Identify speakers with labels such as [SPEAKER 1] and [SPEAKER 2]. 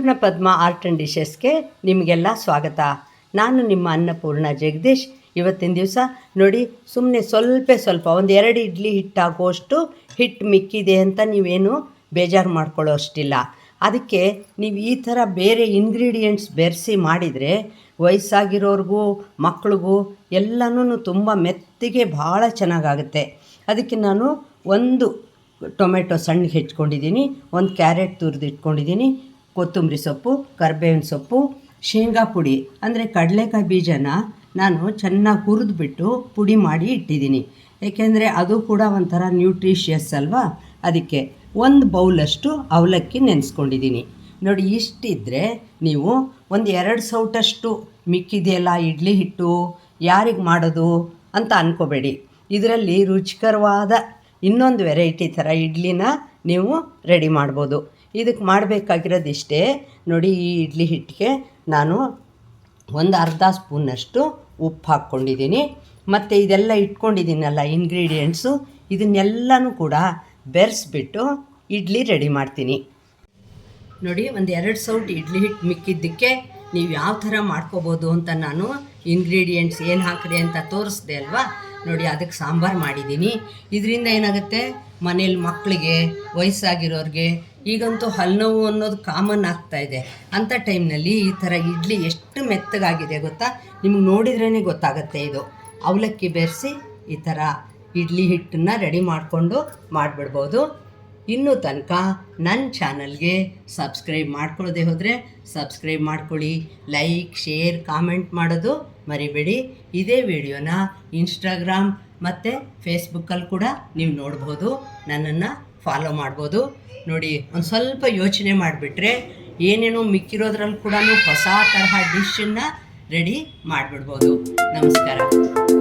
[SPEAKER 1] ಪೂರ್ಣ ಪದ್ಮ art and ಡಿಶಸ್ಗೆ ನಿಮಗೆಲ್ಲ ಸ್ವಾಗತ. ನಾನು ನಿಮ್ಮ ಅನ್ನಪೂರ್ಣ ಜಗದೀಶ್. ಇವತ್ತಿನ ದಿವಸ ನೋಡಿ ಸುಮ್ಮನೆ ಸ್ವಲ್ಪ ಸ್ವಲ್ಪ, ಒಂದು ಎರಡು ಇಡ್ಲಿ ಹಿಟ್ಟಾಗುವಷ್ಟು ಹಿಟ್ಟು ಮಿಕ್ಕಿದೆ ಅಂತ ನೀವೇನು ಬೇಜಾರು ಮಾಡ್ಕೊಳ್ಳೋ ಅಷ್ಟಿಲ್ಲ. ಅದಕ್ಕೆ ನೀವು ಈ ಥರ ಬೇರೆ ಇಂಗ್ರೀಡಿಯೆಂಟ್ಸ್ ಬೆರೆಸಿ ಮಾಡಿದರೆ ವಯಸ್ಸಾಗಿರೋರಿಗೂ, ಮಕ್ಳಿಗೂ ಎಲ್ಲನೂ ತುಂಬ ಮೆತ್ತಿಗೆ ಭಾಳ ಚೆನ್ನಾಗಾಗುತ್ತೆ. ಅದಕ್ಕೆ ನಾನು ಒಂದು ಟೊಮೆಟೊ ಸಣ್ಣಗೆ ಹೆಚ್ಕೊಂಡಿದ್ದೀನಿ, ಒಂದು ಕ್ಯಾರೆಟ್ ತುರಿದು ಇಟ್ಕೊಂಡಿದ್ದೀನಿ ಕೊತ್ತಂಬರಿ ಸೊಪ್ಪು, ಕರ್ಬೇವಿನ ಸೊಪ್ಪು, ಶೇಂಗಾ ಪುಡಿ, ಅಂದರೆ ಕಡಲೆಕಾಯಿ ಬೀಜನ ನಾನು ಚೆನ್ನಾಗಿ ಹುರಿದ್ಬಿಟ್ಟು ಪುಡಿ ಮಾಡಿ ಇಟ್ಟಿದ್ದೀನಿ. ಏಕೆಂದರೆ ಅದು ಕೂಡ ಒಂಥರ ನ್ಯೂಟ್ರಿಷಿಯಸ್ ಅಲ್ವಾ? ಅದಕ್ಕೆ ಒಂದು ಬೌಲಷ್ಟು ಅವಲಕ್ಕಿ ನೆನೆಸ್ಕೊಂಡಿದ್ದೀನಿ. ನೋಡಿ ಇಷ್ಟಿದ್ದರೆ ನೀವು ಒಂದು ಎರಡು ಸೌಟಷ್ಟು ಮಿಕ್ಕಿದೆಯಲ್ಲ ಇಡ್ಲಿ ಹಿಟ್ಟು ಯಾರಿಗೆ ಮಾಡೋದು ಅಂತ ಅಂದ್ಕೋಬೇಡಿ ಇದರಲ್ಲಿ ರುಚಿಕರವಾದ ಇನ್ನೊಂದು ವೆರೈಟಿ ಥರ ಇಡ್ಲಿನ ನೀವು ರೆಡಿ ಮಾಡ್ಬೋದು. ಇದಕ್ಕೆ ಮಾಡಬೇಕಾಗಿರೋದಿಷ್ಟೇ. ನೋಡಿ, ಈ ಇಡ್ಲಿ ಹಿಟ್ಟಿಗೆ ನಾನು ಒಂದು ಅರ್ಧ ಸ್ಪೂನಷ್ಟು ಉಪ್ಪು ಹಾಕ್ಕೊಂಡಿದ್ದೀನಿ. ಮತ್ತು ಇದೆಲ್ಲ ಇಟ್ಕೊಂಡಿದ್ದೀನಲ್ಲ ಇಂಗ್ರೀಡಿಯೆಂಟ್ಸು ಇದನ್ನೆಲ್ಲನೂ ಕೂಡ ಬೆರೆಸ್ಬಿಟ್ಟು ಇಡ್ಲಿ ರೆಡಿ ಮಾಡ್ತೀನಿ. ನೋಡಿ, ಒಂದು ಎರಡು ಸೌಟ್ ಇಡ್ಲಿ ಹಿಟ್ಟು ಮಿಕ್ಕಿದ್ದಕ್ಕೆ ನೀವು ಯಾವ ಥರ ಮಾಡ್ಕೋಬೋದು ಅಂತ ನಾನು ಇಂಗ್ರೀಡಿಯೆಂಟ್ಸ್ ಏನು ಹಾಕಿದೆ ಅಂತ ತೋರಿಸ್ದೆ ಅಲ್ವಾ? ನೋಡಿ, ಅದಕ್ಕೆ ಸಾಂಬಾರು ಮಾಡಿದ್ದೀನಿ. ಇದರಿಂದ ಏನಾಗುತ್ತೆ? ಮನೇಲಿ ಮಕ್ಕಳಿಗೆ ವಯಸ್ಸಾಗಿರೋರಿಗೆ ಈಗಂತೂ ಹಲ್ನೋವು ಅನ್ನೋದು ಕಾಮನ್ ಆಗ್ತಾ ಇದೆ. ಅಂಥ ಟೈಮ್ನಲ್ಲಿ ಈ ಥರ ಇಡ್ಲಿ ಎಷ್ಟು ಮೆತ್ತಗಾಗಿದೆ ಗೊತ್ತಾ? ನಿಮ್ಗೆ ನೋಡಿದ್ರೇ ಗೊತ್ತಾಗುತ್ತೆ ಇದು. ಅವಲಕ್ಕಿ ಬೆರೆಸಿ ಈ ಥರ ಇಡ್ಲಿ ಹಿಟ್ಟನ್ನು ರೆಡಿ ಮಾಡಿಕೊಂಡು ಮಾಡಿಬಿಡ್ಬೋದು. ಇನ್ನೂ ತನಕ ನನ್ನ ಚಾನಲ್ಗೆ ಸಬ್ಸ್ಕ್ರೈಬ್ ಮಾಡ್ಕೊಳ್ಳದೆ ಹೋದರೆ ಸಬ್ಸ್ಕ್ರೈಬ್ ಮಾಡ್ಕೊಳ್ಳಿ, ಲೈಕ್, ಶೇರ್, ಕಾಮೆಂಟ್ ಮಾಡೋದು ಮರಿಬೇಡಿ. ಇದೇ ವಿಡಿಯೋನ ಇನ್ಸ್ಟಾಗ್ರಾಮ್ ಮತ್ತು ಫೇಸ್ಬುಕ್ಕಲ್ಲಿ ಕೂಡ ನೀವು ನೋಡ್ಬೋದು, ನನ್ನನ್ನು ಫಾಲೋ ಮಾಡ್ಬೋದು. ನೋಡಿ, ಒಂದು ಸ್ವಲ್ಪ ಯೋಚನೆ ಮಾಡಿಬಿಟ್ರೆ ಏನೇನೋ ಮಿಕ್ಕಿರೋದ್ರಲ್ಲಿ ಕೂಡ ಹೊಸ ತರಹ ಡಿಶನ್ನು ರೆಡಿ ಮಾಡಿಬಿಡ್ಬೋದು. ನಮಸ್ಕಾರ.